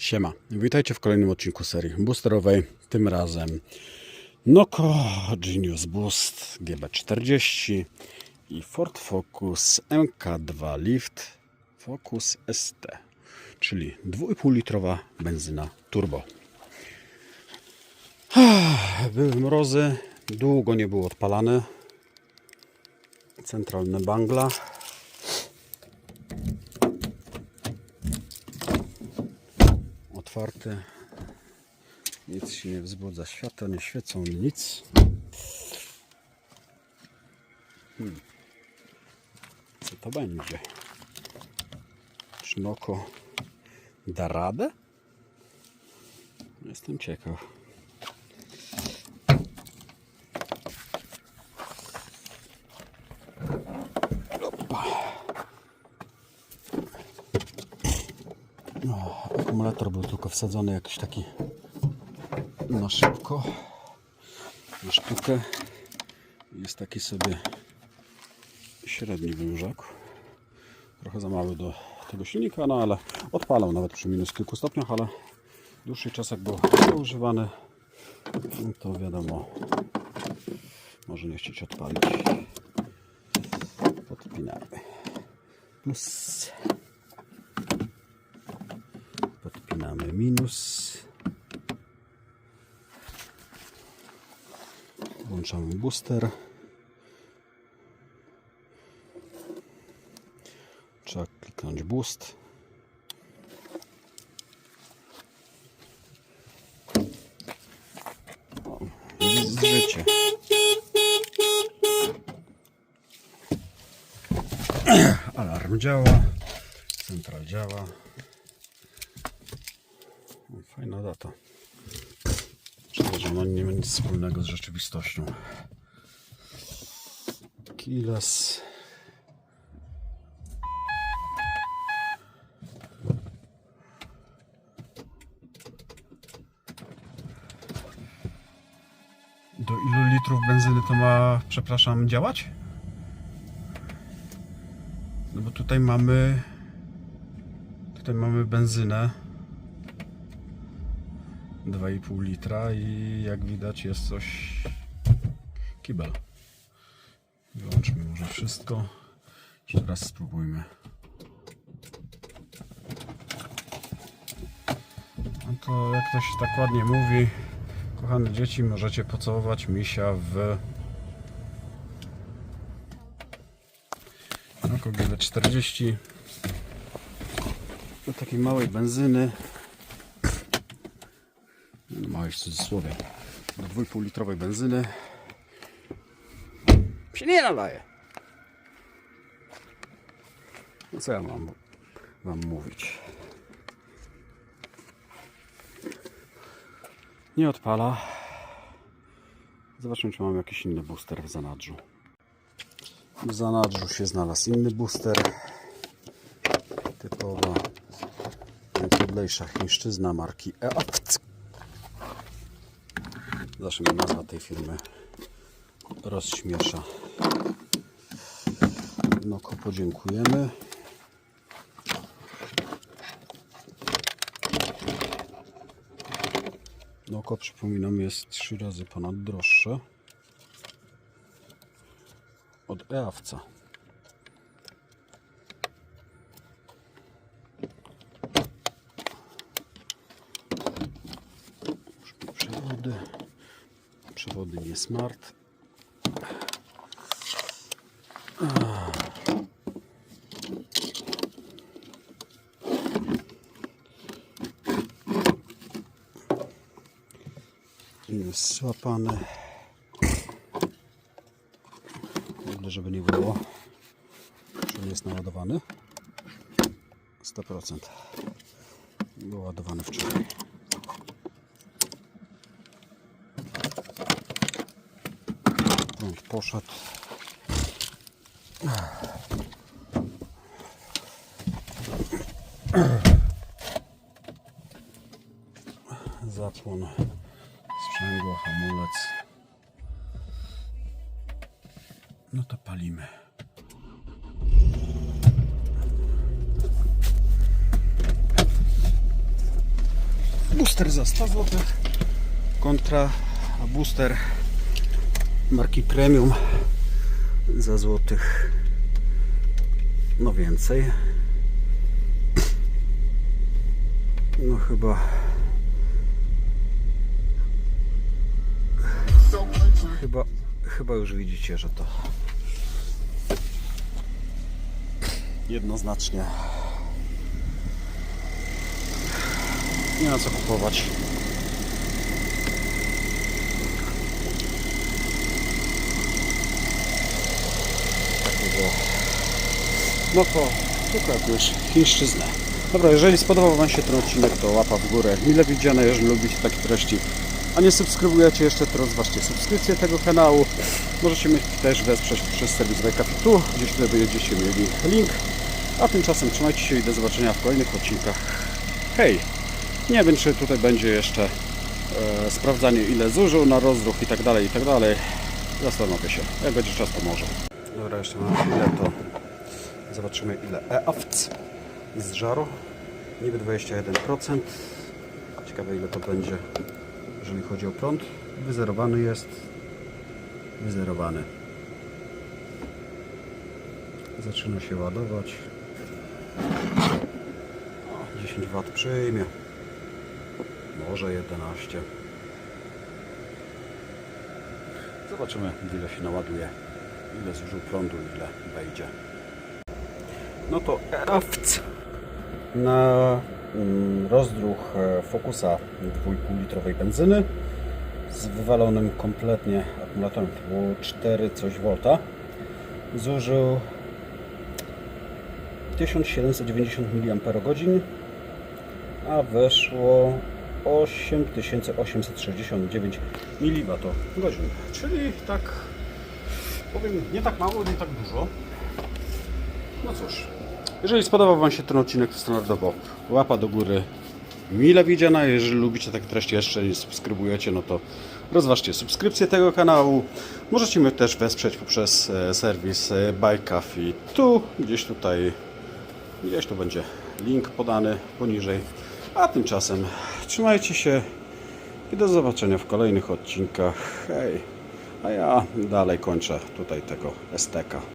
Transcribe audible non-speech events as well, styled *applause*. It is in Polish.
Siema, witajcie w kolejnym odcinku serii boosterowej. Tym razem Noco Genius Boost GB40 i Ford Focus MK2 Lift Focus ST, czyli 2,5 litrowa benzyna turbo. Były mrozy, długo nie było odpalane. Centralne bangla. Otwarte. Nic się nie wzbudza. Światła nie świecą, nic. Hmm. Co to będzie? Czy Noko da radę? Jestem ciekaw. Akumulator był tylko wsadzony jakiś taki na szybko, na sztukę. Jest taki sobie średni rzekł. Trochę za mały do tego silnika, no ale odpalał nawet przy minus kilku stopniach, ale dłuższy czas jak był używany, to wiadomo, może nie chcieć odpalić. Podpinamy. Plus podpinamy minus. Włączamy booster. Trzeba kliknąć boost. Życie. *clears throat* Alarm działa. Central działa. Fajna data. Szkoda, że ona nie ma nic wspólnego z rzeczywistością. Kiles. Do ilu litrów benzyny to ma, przepraszam, działać? No bo tutaj mamy tutaj mamy benzynę 2,5 litra i jak widać jest coś kibel. Wyłączmy może wszystko. Jeszcze raz spróbujmy. No to jak to się tak ładnie mówi, kochane dzieci, możecie pocałować misia w Oko GD40 do takiej małej benzyny w cudzysłowie. Do 2,5 litrowej benzyny. Się nie nadaje. No co ja mam wam mówić? Nie odpala. Zobaczmy czy mam jakiś inny booster w zanadrzu. W zanadrzu się znalazł inny booster. Typowa najpodlejsza chińszczyzna marki EAPC Zawsze mnie nazwa tej firmy rozśmiesza. No, ko podziękujemy. Noko, przypominam, jest trzy razy ponad droższe od EAWca. Przewody przewody nie smart. Jest złapany. Ogóle, żeby nie było, że jest naładowany. 100%. Był ładowany wczoraj. prąd poszedł. Zapłon sprzęgła, hamulec. No to palimy. booster za 100 zł kontra booster marki premium za złotych. No więcej. No chyba. Chyba chyba już widzicie, że to jednoznacznie nie ma co kupować. No to jakąś chińszczyznę. Dobra, jeżeli spodobał Wam się ten odcinek, to łapa w górę. Mile widziane, jeżeli lubicie takie treści. A nie subskrybujecie jeszcze, to rozważcie subskrypcję tego kanału. Możecie mnie też wesprzeć przez serwis Wajkapitu, gdzieś tutaj będziecie mieli link. A tymczasem trzymajcie się i do zobaczenia w kolejnych odcinkach. Hej! Nie wiem, czy tutaj będzie jeszcze e, sprawdzanie, ile zużył na rozruch i tak dalej, i tak dalej. Zastanowię się. Jak będzie czas, to może. Dobra, jeszcze mam chwilę, to zobaczymy, ile EAFC z żaru. Niby 21%. Ciekawe, ile to będzie, jeżeli chodzi o prąd. Wyzerowany jest. Wyzerowany. Zaczyna się ładować. O, 10 W przyjmie. Może 11. Zobaczymy ile się naładuje, ile zużył prądu, ile wejdzie. No to ERAFC na mm, rozdruch e, Focusa 2,5 litrowej benzyny z wywalonym kompletnie akumulatorem, to było 4 coś volta, zużył 1790 mAh, a weszło 8869 mWh. Czyli tak powiem, nie tak mało, nie tak dużo. No cóż, jeżeli spodobał Wam się ten odcinek, to standardowo łapa do góry, mile widziana. Jeżeli lubicie takie treści, jeszcze nie subskrybujecie, no to rozważcie subskrypcję tego kanału. Możecie mnie też wesprzeć poprzez e, serwis Buy Coffee. Tu, gdzieś tutaj, gdzieś tu będzie link podany poniżej. A tymczasem trzymajcie się i do zobaczenia w kolejnych odcinkach. Hej! A ja dalej kończę tutaj tego STK.